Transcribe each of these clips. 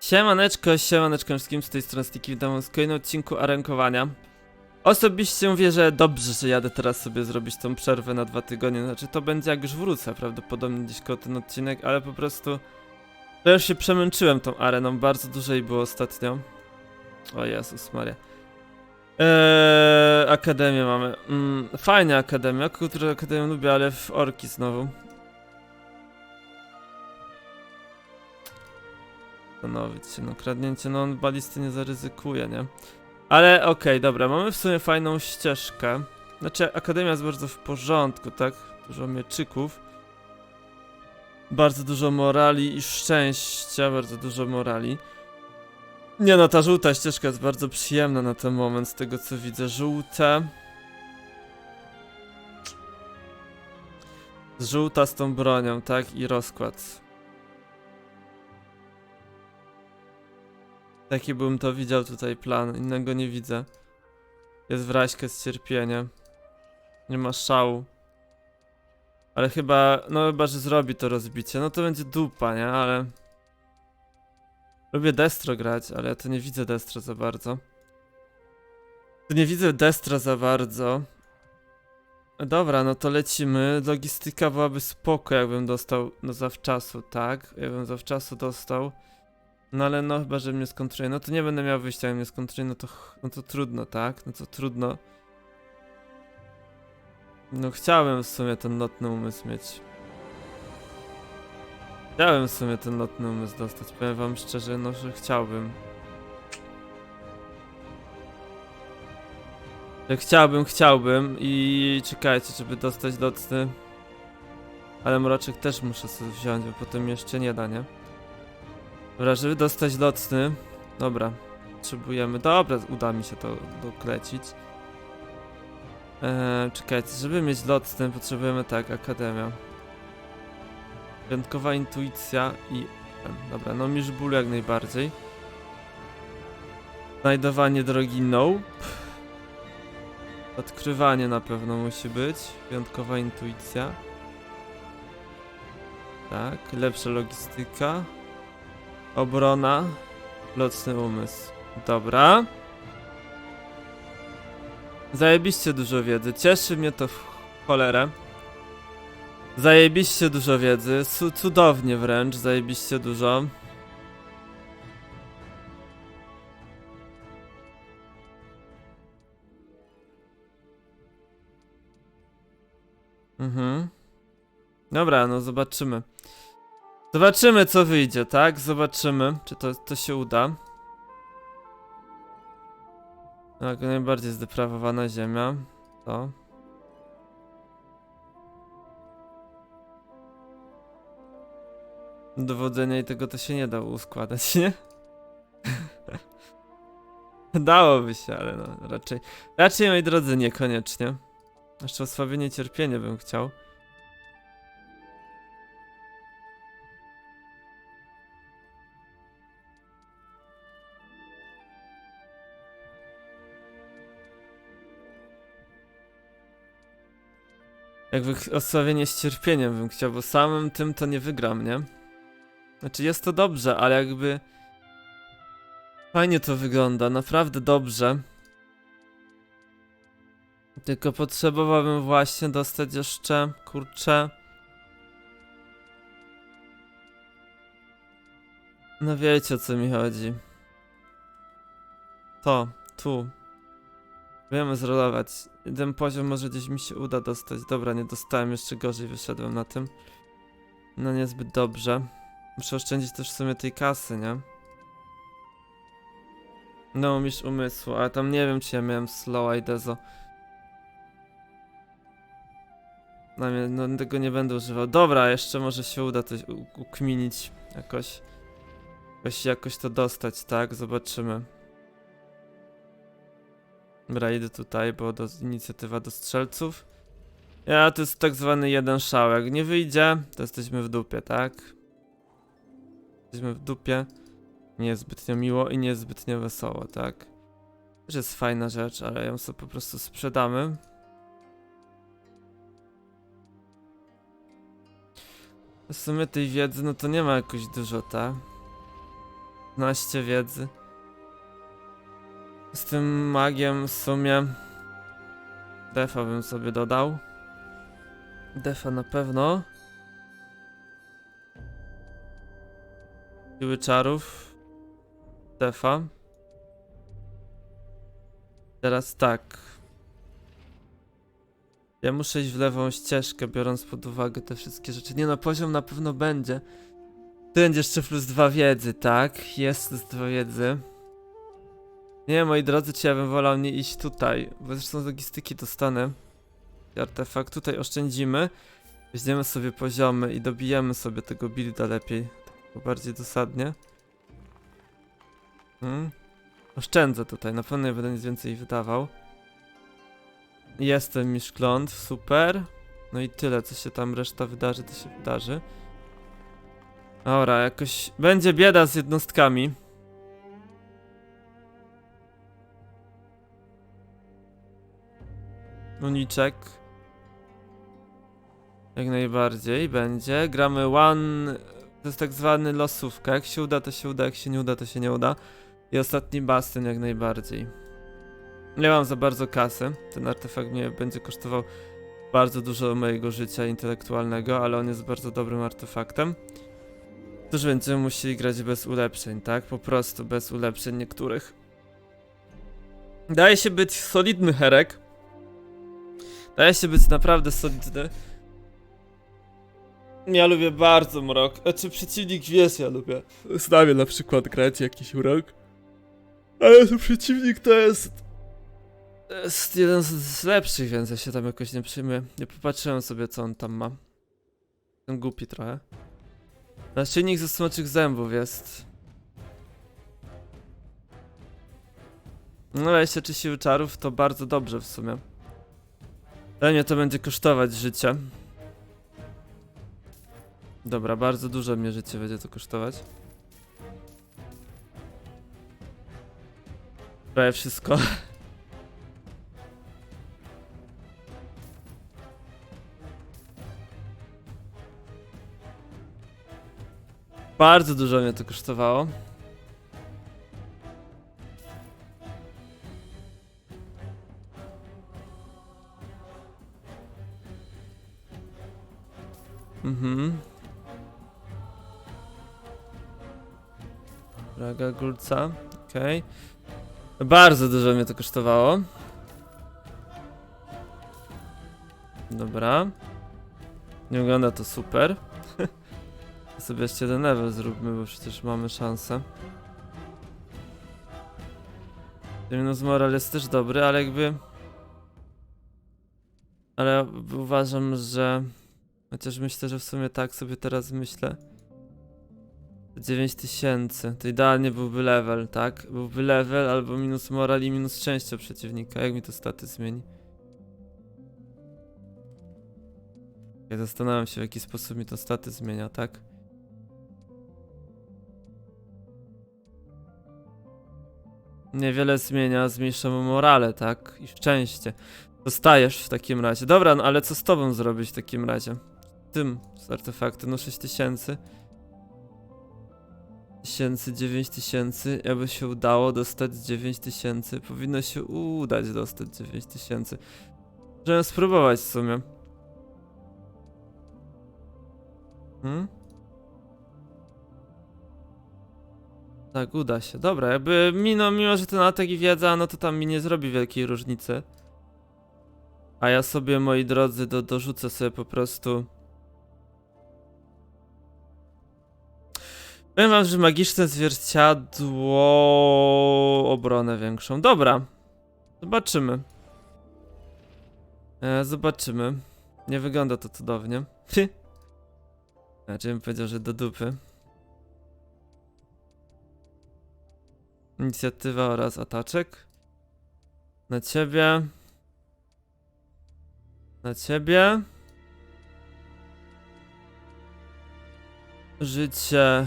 Siemaneczko, siemaneczko wszystkim z tej strony Sticky, witam w kolejnym odcinku arankowania. Osobiście że dobrze, że jadę teraz sobie zrobić tą przerwę na dwa tygodnie, znaczy to będzie jak już wrócę, prawdopodobnie gdzieś koło ten odcinek, ale po prostu to już się przemęczyłem tą areną, bardzo dużo jej było ostatnio. O Jezus Maria. Eee, akademię mamy. Mm, fajnie akademia, kulturę akademię lubię, ale w orki znowu. Zastanowić się, no kradnięcie, no on balisty nie zaryzykuje, nie? Ale okej, dobra, mamy w sumie fajną ścieżkę. Znaczy, akademia jest bardzo w porządku, tak? Dużo mieczyków. Bardzo dużo morali i szczęścia, bardzo dużo morali. Nie no, ta żółta ścieżka jest bardzo przyjemna na ten moment, z tego co widzę. Żółte. Żółta z tą bronią, tak? I rozkład. Taki bym to widział tutaj plan, innego nie widzę. Jest wraźkę z cierpienia. Nie ma szału. Ale chyba, no chyba, że zrobi to rozbicie, no to będzie dupa, nie? Ale... Lubię Destro grać, ale ja to nie widzę Destro za bardzo. Tu nie widzę Destra za bardzo. Dobra, no to lecimy. Logistyka byłaby spoko, jakbym dostał no zawczasu, tak? Jakbym zawczasu dostał. No ale no chyba, że mnie skontruje. No to nie będę miał wyjścia, jak mnie skontruje, no to, no to trudno, tak? No to trudno. No chciałem w sumie ten lotny umysł mieć. Chciałem w sumie ten lotny umysł dostać, powiem wam szczerze, no że chciałbym. Że chciałbym, chciałbym i czekajcie, żeby dostać lotny. Ale mroczek też muszę sobie wziąć, bo potem jeszcze nie da, nie? Dobra, żeby dostać lotny. Dobra, potrzebujemy. Dobra, uda mi się to doklecić. Eee, czekajcie, żeby mieć lotny, potrzebujemy tak, akademia. Wyjątkowa intuicja i. Dobra, no misz ból jak najbardziej. Znajdowanie drogi nope. Odkrywanie na pewno musi być. Wyjątkowa intuicja. Tak, lepsza logistyka. Obrona. Lotny umysł. Dobra. Zajebiście dużo wiedzy. Cieszy mnie to w cholerę. Zajebiście dużo wiedzy. Cu- cudownie wręcz. Zajebiście dużo. Mhm. Dobra, no zobaczymy. Zobaczymy co wyjdzie, tak? Zobaczymy, czy to, to się uda. Tak, najbardziej zdeprawowana ziemia. To. Dowodzenia i tego to się nie dało uskładać, nie? Dałoby się, ale no raczej. Raczej, moi drodzy, niekoniecznie. Jeszcze osłabienie cierpienia bym chciał. Jakby osłabienie z cierpieniem bym chciał, bo samym tym to nie wygram, nie? Znaczy jest to dobrze, ale jakby... Fajnie to wygląda, naprawdę dobrze. Tylko potrzebowałbym właśnie dostać jeszcze, kurczę... No wiecie o co mi chodzi. To, tu. Wiemy zrolować. Jeden poziom może gdzieś mi się uda dostać. Dobra, nie dostałem, jeszcze gorzej wyszedłem na tym. No niezbyt dobrze. Muszę oszczędzić też w sumie tej kasy, nie? No, mistrz umysłu, ale tam nie wiem, czy ja miałem slow i dezo. No, no tego nie będę używał. Dobra, jeszcze może się uda coś ukminić jakoś. Jakoś, jakoś to dostać, tak? Zobaczymy. Dobra, idę tutaj, bo inicjatywa do strzelców. Ja, to jest tak zwany jeden szałek. Nie wyjdzie, to jesteśmy w dupie, tak? Jesteśmy w dupie. Nie jest zbytnio miło i nie jest zbytnio wesoło, tak? Też jest fajna rzecz, ale ją sobie po prostu sprzedamy. W sumie tej wiedzy, no to nie ma jakoś dużo, tak? 15 wiedzy. Z tym magiem w sumie defa bym sobie dodał. Defa na pewno. Siły czarów. Defa. Teraz tak. Ja muszę iść w lewą ścieżkę, biorąc pod uwagę te wszystkie rzeczy. Nie no, poziom na pewno będzie. Tu będzie jeszcze plus dwa wiedzy, tak? Jest plus dwa wiedzy. Nie, moi drodzy, czy ja bym wolał nie iść tutaj, bo zresztą z logistyki dostanę artefakt. Tutaj oszczędzimy, weźmiemy sobie poziomy i dobijemy sobie tego builda lepiej, tak bardziej dosadnie. Hmm. Oszczędzę tutaj, na pewno nie będę nic więcej wydawał. Jestem mi szkląt, super. No i tyle, co się tam reszta wydarzy, to się wydarzy. Dobra, jakoś będzie bieda z jednostkami. Uniczek. Jak najbardziej będzie. Gramy one. To jest tak zwany losówka. Jak się uda, to się uda, jak się nie uda, to się nie uda. I ostatni bastion jak najbardziej. Nie mam za bardzo kasy. Ten artefakt mnie będzie kosztował bardzo dużo mojego życia intelektualnego, ale on jest bardzo dobrym artefaktem. Też będziemy musieli grać bez ulepszeń, tak? Po prostu bez ulepszeń niektórych. Daje się być solidny herek. Daje się być naprawdę solidny. Ja lubię bardzo mrok. Znaczy przeciwnik wiesz, ja lubię. Znawię na przykład grać jakiś urok. Ale to przeciwnik to jest... to Jest jeden z, lepszych, więc ja się tam jakoś nie przyjmuję. Nie popatrzyłem sobie co on tam ma. Ten głupi trochę. Naszyjnik ze smoczych zębów jest. No 23 siły czarów to bardzo dobrze w sumie. Ale to będzie kosztować życie. Dobra, bardzo dużo mnie życie będzie to kosztować. Prawie wszystko. Bardzo dużo mnie to kosztowało. Mhm. Raga Gulca, okej. Bardzo dużo mnie to kosztowało. Dobra. Nie wygląda to super. sobie jeszcze jeden level zróbmy, bo przecież mamy szansę. Minus moral jest też dobry, ale jakby... Ale uważam, że... Chociaż myślę, że w sumie tak sobie teraz myślę. 9000, to idealnie byłby level, tak? Byłby level albo minus moral i minus szczęścia przeciwnika. Jak mi to staty zmieni? Ja zastanawiam się w jaki sposób mi to staty zmienia, tak? Niewiele zmienia, zmniejsza mu morale, tak? I szczęście. Dostajesz w takim razie. Dobra, no ale co z tobą zrobić w takim razie? Tym z artefaktem, no 6000. Tysięcy, 9000, jakby się udało dostać 9000, powinno się udać dostać 9000. Możemy spróbować w sumie. Hmm? Tak, uda się. Dobra, jakby mimo, mimo, że ten atak i wiedza, no to tam mi nie zrobi wielkiej różnicy. A ja sobie, moi drodzy, do, dorzucę sobie po prostu... Powiem wam, że magiczne zwierciadło... obronę większą. Dobra. Zobaczymy. E, zobaczymy. Nie wygląda to cudownie. Znaczy bym powiedział, że do dupy. Inicjatywa oraz ataczek. Na ciebie. Na ciebie. Życie.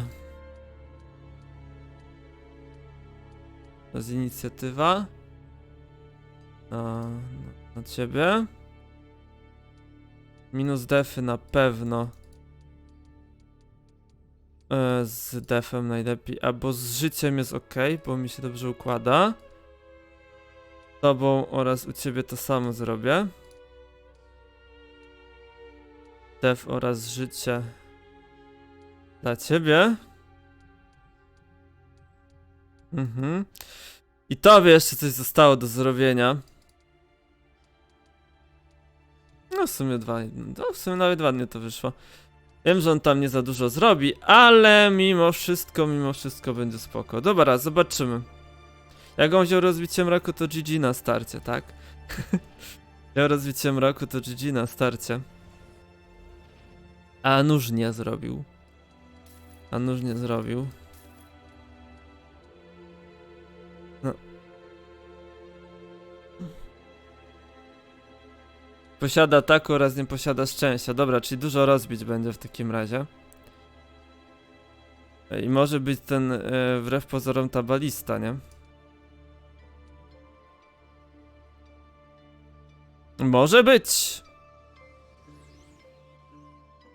To jest inicjatywa. Na, na ciebie. Minus defy na pewno. E, z defem najlepiej, albo z życiem jest ok, bo mi się dobrze układa. Tobą oraz u ciebie to samo zrobię. Def oraz życie dla ciebie. Mhm. I tobie jeszcze coś zostało do zrobienia. No w sumie dwa, no w sumie nawet ładnie to wyszło. Wiem, że on tam nie za dużo zrobi, ale mimo wszystko, mimo wszystko będzie spoko. Dobra, zobaczymy. Jak on wziął rozbiciem roku, to GG na starcie, tak? wziął rozbiciem roku, to GG na starcie. A nóż nie zrobił. A nóż nie zrobił. Posiada ataku oraz nie posiada szczęścia. Dobra, czyli dużo rozbić będzie w takim razie. I może być ten e, wbrew pozorom ta balista, nie? Może być!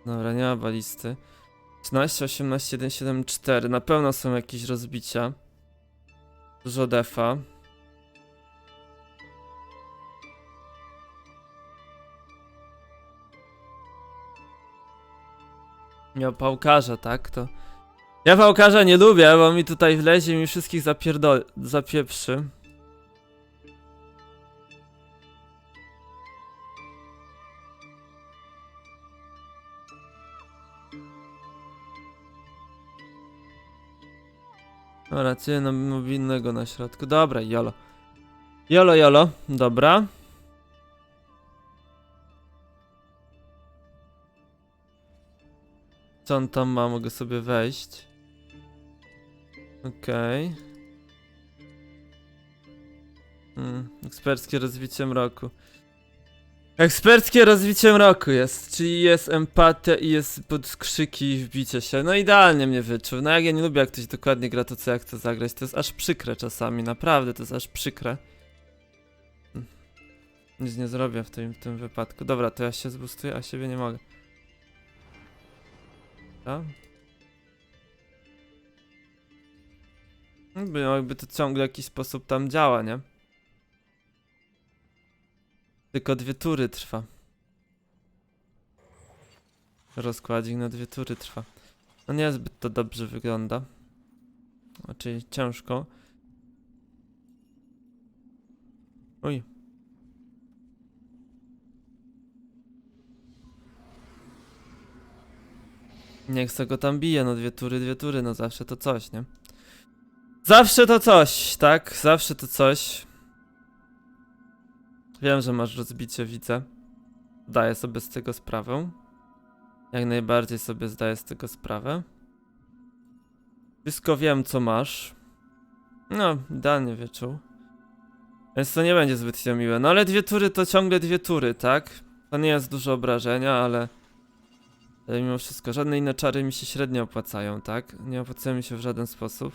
Dobra, nie ma balisty. 13, 18, 1, 7, 4. Na pewno są jakieś rozbicia. Dużo defa. Miał pałkarza, tak? To... Ja pałkarza nie lubię, bo mi tutaj wlezie mi wszystkich zapierdo... zapieprzy. Dobra, cię na mobilnego na środku. Dobra, jolo. Jolo, jolo. Dobra. Co on tam ma? Mogę sobie wejść. Okej. Mm, eksperckie rozbicie mroku. Eksperckie rozbicie mroku jest, czyli jest empatia i jest podkrzyki i wbicie się. No idealnie mnie wyczuł. No jak ja nie lubię jak ktoś dokładnie gra to co ja chcę zagrać, to jest aż przykre czasami, naprawdę to jest aż przykre. Mm. Nic nie zrobię w tym, w tym wypadku. Dobra, to ja się zbustuję, a siebie nie mogę. Tak? Jakby, no, jakby to ciągle w jakiś sposób tam działa, nie? Tylko dwie tury trwa. Rozkładzik na dwie tury trwa. No niezbyt to dobrze wygląda. Znaczy ciężko. Oj. Niech se go tam bije, no dwie tury, dwie tury, no zawsze to coś, nie? Zawsze to coś, tak? Zawsze to coś. Wiem, że masz rozbicie, widzę. Zdaję sobie z tego sprawę. Jak najbardziej sobie zdaję z tego sprawę. Wszystko wiem, co masz. No, idealnie wyczuł. Więc to nie będzie zbytnio miłe. No ale dwie tury to ciągle dwie tury, tak? To nie jest dużo obrażenia, ale... Ale mimo wszystko, żadne inne czary mi się średnio opłacają, tak? Nie opłacają mi się w żaden sposób.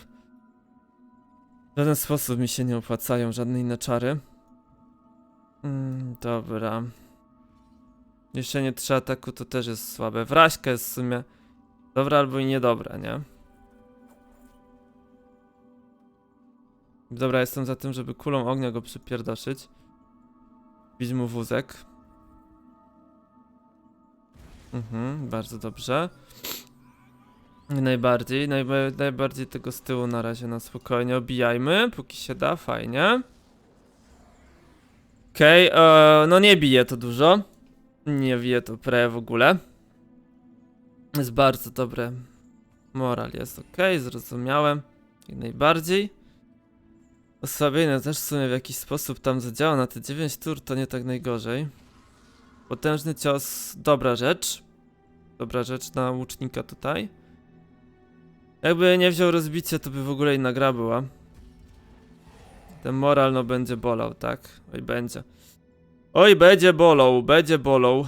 W żaden sposób mi się nie opłacają żadne inne czary. Mm, dobra. Jeszcze nie trzy ataku to też jest słabe. Wraźka jest w sumie dobra albo i niedobra, nie? Dobra, jestem za tym, żeby kulą ognia go przypierdoszyć. Bić mu wózek. Mhm, bardzo dobrze. Najbardziej, najba najbardziej tego z tyłu na razie na spokojnie obijajmy, póki się da, fajnie. Okej, okay, no nie bije to dużo. Nie bije to prawie w ogóle. Jest bardzo dobre. Moral jest ok, zrozumiałem. Jak najbardziej. Osłabienie też w sumie w jakiś sposób tam zadziała na te 9 tur, to nie tak najgorzej. Potężny cios, dobra rzecz. Dobra rzecz na łucznika tutaj. Jakby nie wziął rozbicie, to by w ogóle inna gra była. Ten moral no będzie bolał, tak? Oj, będzie. Oj, będzie bolał, będzie bolał.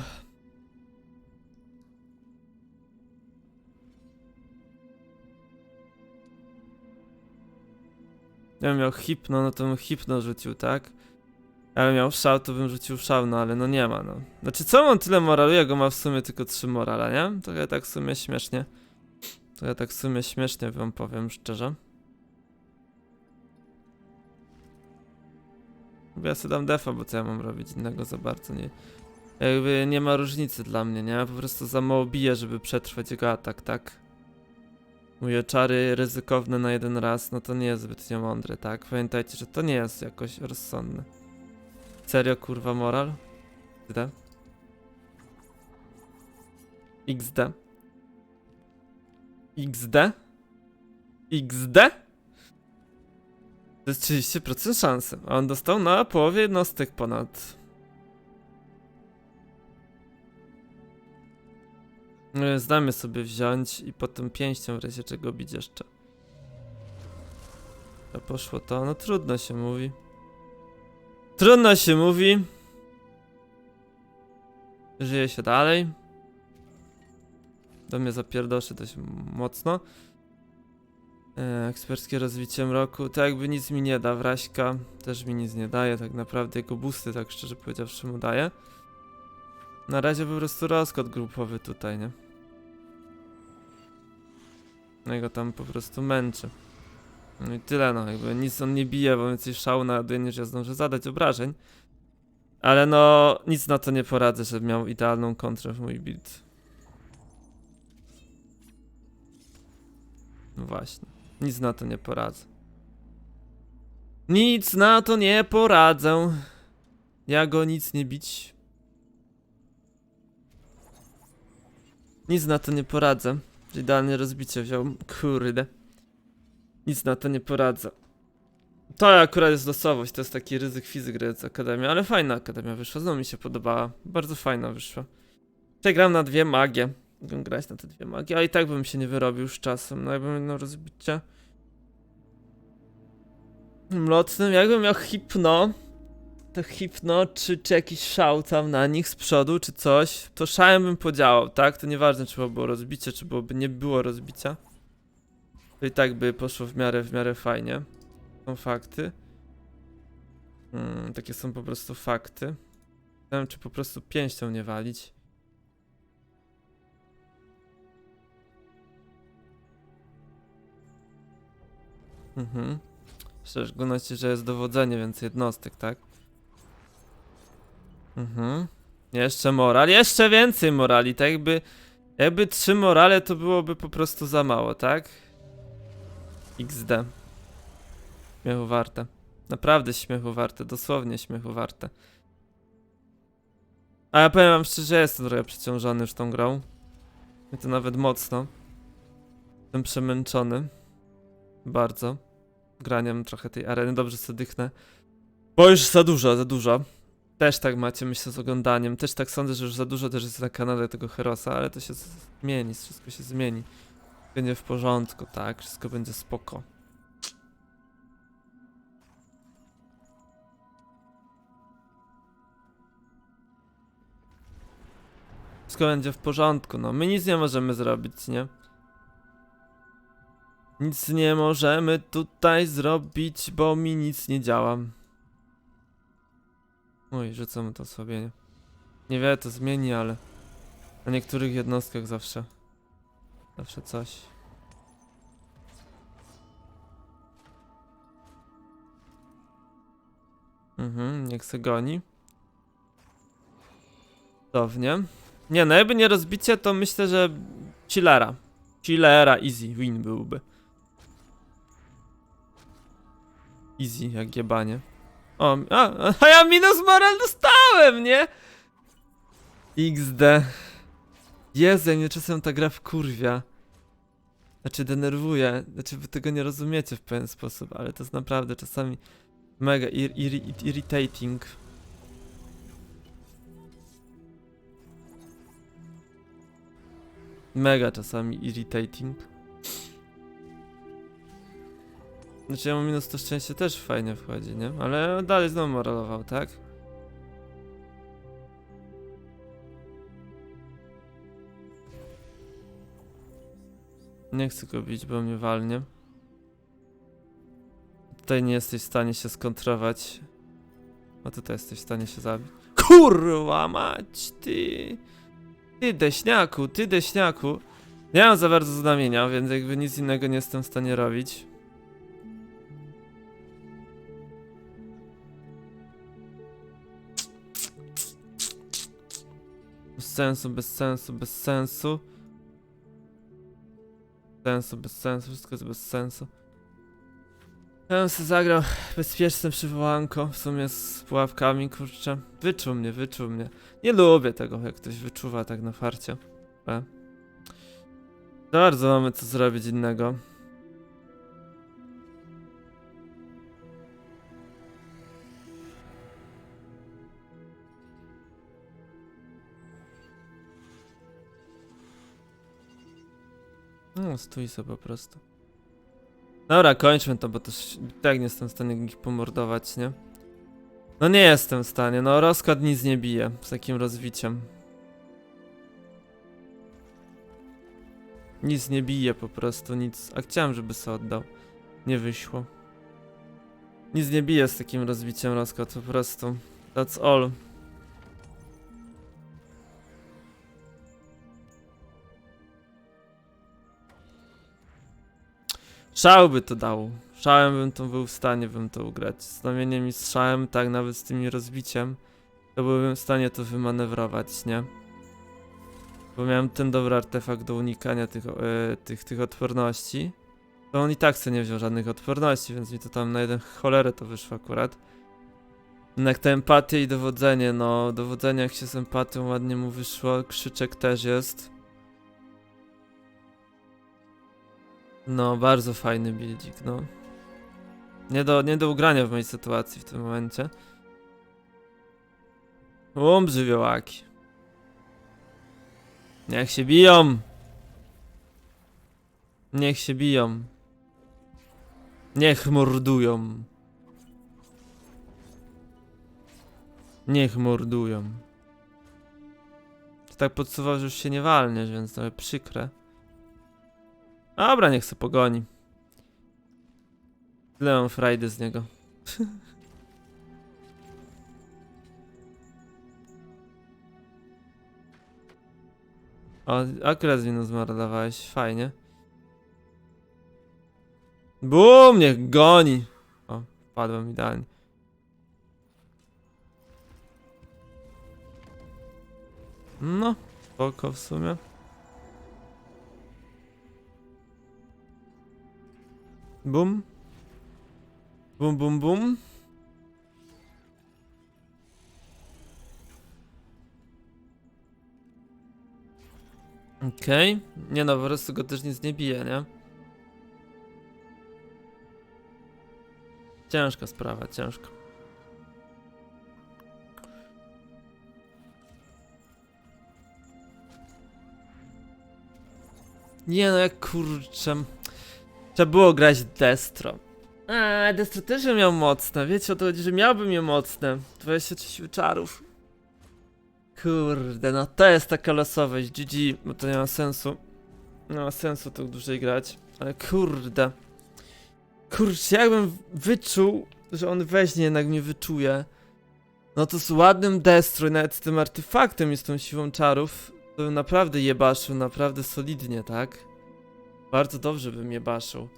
Ja miał hipno, no to hipno rzucił, tak? Ja bym miał szał, to bym rzucił szał, no ale no nie ma, no. Znaczy, co mam tyle moralu? Ja go ma w sumie tylko trzy morala, nie? To ja tak w sumie śmiesznie. To ja tak w sumie śmiesznie wam powiem szczerze. Ja sobie dam defa, bo co ja mam robić innego za bardzo nie... Jakby nie ma różnicy dla mnie, nie? Po prostu za mało biję, żeby przetrwać jego atak, tak? Moje czary ryzykowne na jeden raz, no to nie jest zbytnio mądre, tak? Pamiętajcie, że to nie jest jakoś rozsądne. Serio, kurwa, moral? XD? XD? XD? XD? To jest 30% szansy, a on dostał na połowie jednostek ponad. E, Zdamy sobie wziąć i potem pięścią w razie czego bić jeszcze. To poszło to, no trudno się mówi. Trudno się mówi. Żyje się dalej. Do mnie zapierdoszy dość mocno. E, eksperckie rozwicie mroku. To jakby nic mi nie da. Wraśka też mi nic nie daje. Tak naprawdę jego busty, tak szczerze powiedziawszy, mu daje. Na razie po prostu rozkład grupowy tutaj, nie? No i go tam po prostu męczy. No i tyle, no jakby nic on nie bije, bo więcej szału naładuje niż ja zdążę zadać obrażeń. Ale no, nic na to nie poradzę, żeby miał idealną kontrę w mój build. No właśnie, nic na to nie poradzę. Nic na to nie poradzę. Ja go nic nie bić. Nic na to nie poradzę. Idealnie rozbicie wziął. Kurde. Nic na to nie poradzę. To akurat jest losowość, to jest taki ryzyk fizyk gry z Akademii, ale fajna Akademia wyszła, znowu mi się podobała. Bardzo fajna wyszła. Tutaj gram na dwie magie. Mogę grać na te dwie magie, a i tak bym się nie wyrobił z czasem. No jakbym jedno rozbicie. Mlotnym, jakbym miał hipno, to hipno, czy, czy jakiś szał tam na nich z przodu, czy coś, to szałem bym podziałał, tak? To nieważne, czy było rozbicie, czy byłoby nie było rozbicia. To i tak by poszło w miarę, w miarę fajnie. Są fakty. Mm, takie są po prostu fakty. Wiem, czy po prostu pięścią nie walić. Mhm. W szczególności, że jest dowodzenie, więc jednostek, tak? Mhm. Jeszcze moral, jeszcze więcej morali, tak jakby... Jakby trzy morale to byłoby po prostu za mało, tak? XD. Śmiechu warte. Naprawdę śmiechu warte, dosłownie śmiechu warte. A ja powiem wam szczerze, jestem trochę przeciążony już tą grą. I to nawet mocno. Jestem przemęczony. Bardzo. Graniem trochę tej areny, dobrze sobie dychnę. Bo już za dużo, za dużo. Też tak macie, myślę, z oglądaniem. Też tak sądzę, że już za dużo też jest na kanale tego Herosa, ale to się zmieni, wszystko się zmieni. Będzie w porządku, tak? Wszystko będzie spoko. Wszystko będzie w porządku, no. My nic nie możemy zrobić, nie? Nic nie możemy tutaj zrobić, bo mi nic nie działa. Oj, rzucamy to osłabienie. Niewiele to zmieni, ale na niektórych jednostkach zawsze. Zawsze coś. Mhm, niech se goni. Cudownie. Nie, no jakby nie rozbicie, to myślę, że chillera. Chillera, easy win byłby. Easy, jak jebanie. O, a, a ja minus moral dostałem, nie? XD. Jezu, ja mnie czasem ta gra wkurwia. Znaczy denerwuje. Znaczy wy tego nie rozumiecie w pewien sposób, ale to jest naprawdę czasami mega ir ir irritating. Mega czasami irritating. Znaczy ja mam minus to szczęście też fajnie wchodzi, nie? Ale dalej znowu moralował, tak? Nie chcę go bić, bo mnie walnie. Tutaj nie jesteś w stanie się skontrować. A tutaj jesteś w stanie się zabić. Kurwa mać, ty! Ty deśniaku, ty deśniaku. Nie mam za bardzo znamienia, więc jakby nic innego nie jestem w stanie robić. Bez sensu, bez sensu, bez sensu. Sensu, bez sensu, wszystko jest bez sensu. Ja bym sobie zagrał bezpieczne przywołanko, w sumie z pułapkami, kurczę. Wyczuł mnie, wyczuł mnie. Nie lubię tego, jak ktoś wyczuwa tak na farcie. E. Bardzo mamy co zrobić innego. No, stój sobie po prostu. Dobra, kończmy to, bo też tak nie jestem w stanie ich pomordować, nie? No nie jestem w stanie, no rozkład nic nie bije z takim rozwiciem. Nic nie bije po prostu, nic. A chciałem, żeby sobie oddał. Nie wyszło. Nic nie bije z takim rozbiciem rozkład po prostu. That's all. Szał by to dał. Szałem bym to był w stanie bym to ugrać. Z znamieniem i z szałem, tak nawet z tym rozbiciem, to byłbym w stanie to wymanewrować, nie? Bo miałem ten dobry artefakt do unikania tych, e, tych, tych odporności. To on i tak sobie nie wziął żadnych odporności, więc mi to tam na jeden cholerę to wyszło akurat. Jednak ta empatia i dowodzenie, no dowodzenie jak się z empatią ładnie mu wyszło, krzyczek też jest. No, bardzo fajny buildzik, no. Nie do, nie do ugrania w mojej sytuacji w tym momencie. Um, żywiołaki. Niech się biją! Niech się biją. Niech mordują. Niech mordują. Tak podsuwał, że już się nie walniesz, więc trochę przykre. Dobra, niech se pogoni. Tyle mam frajdy z niego. o, akurat minus zmarnowałeś, fajnie. Bum, niech goni. O, padłem idealnie. No, spoko w sumie. Bum. Bum, bum, bum. Okej. Nie no, po prostu go też nic nie bije, nie? Ciężka sprawa, ciężko. Nie no, jak kurczę. Trzeba było grać Destro. A, Destro też miał mocne. Wiecie o to chodzi, że miałbym je mocne. 23 czarów. Kurde, no to jest taka losowość. GG, bo to nie ma sensu. Nie ma sensu tak dłużej grać. Ale kurde. Kurczę, jakbym wyczuł, że on weźmie, jednak mnie wyczuje. No to z ładnym Destro nawet z tym artefaktem i z tą siłą czarów, to naprawdę jebaszył, naprawdę solidnie, tak? Bardzo dobrze bym je baszył.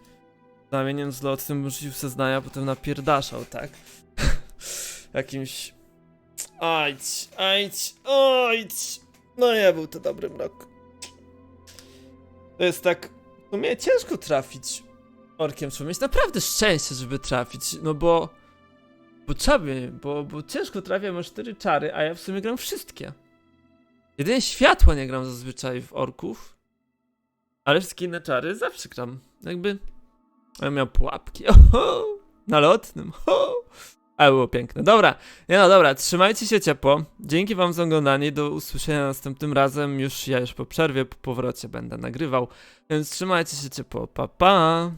Znamieniem zlotnym rzucił seznania, potem napierdaszał, tak? Jakimś... Ajdź, ajdź, ajdź! No nie był to dobry mrok. To jest tak... W sumie ciężko trafić orkiem. Trzeba mieć naprawdę szczęście, żeby trafić, no bo... Bo trzeba by, bo, bo ciężko trafia, masz cztery czary, a ja w sumie gram wszystkie. Jedynie światła nie gram zazwyczaj w orków. Ale wszystkie inne czary zawsze gram. Jakby. Ja miał pułapki. Oho, na lotnym. Ho. Ale było piękne. Dobra, nie no dobra, trzymajcie się ciepło. Dzięki wam za oglądanie. Do usłyszenia następnym razem. Już ja już po przerwie, po powrocie będę nagrywał. Więc trzymajcie się ciepło. Pa pa.